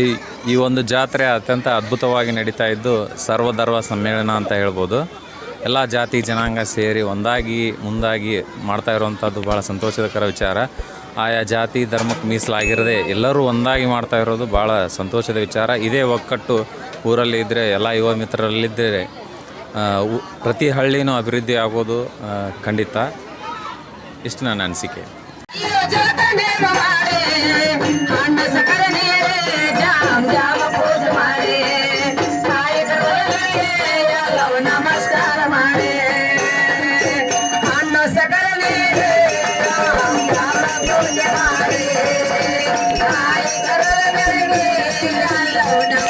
ಈ ಈ ಒಂದು ಜಾತ್ರೆ ಅತ್ಯಂತ ಅದ್ಭುತವಾಗಿ ನಡೀತಾ ಇದ್ದು ಸರ್ವಧರ್ಮ ಸಮ್ಮೇಳನ ಅಂತ ಹೇಳ್ಬೋದು. ಎಲ್ಲ ಜಾತಿ ಜನಾಂಗ ಸೇರಿ ಒಂದಾಗಿ ಮುಂದಾಗಿ ಮಾಡ್ತಾ ಇರುವಂಥದ್ದು ಭಾಳ ಸಂತೋಷಕರ ವಿಚಾರ. ಆಯಾ ಜಾತಿ ಧರ್ಮಕ್ಕೆ ಮೀಸಲಾಗಿರದೆ ಎಲ್ಲರೂ ಒಂದಾಗಿ ಮಾಡ್ತಾ ಇರೋದು ಭಾಳ ಸಂತೋಷದ ವಿಚಾರ. ಇದೇ ಒಕ್ಕಟ್ಟು ಊರಲ್ಲಿ ಇದ್ದರೆ ಎಲ್ಲ ಯುವ ಮಿತ್ರರಲ್ಲಿದ್ದರೆ ಪ್ರತಿ ಹಳ್ಳಿನೂ ಅಭಿವೃದ್ಧಿ ಆಗೋದು ಖಂಡಿತ. ಇಷ್ಟು ನನ್ನ ಅನಿಸಿಕೆ. ಕಾಯಕಗಳಿಗೆ ಎಲ್ಲವೂ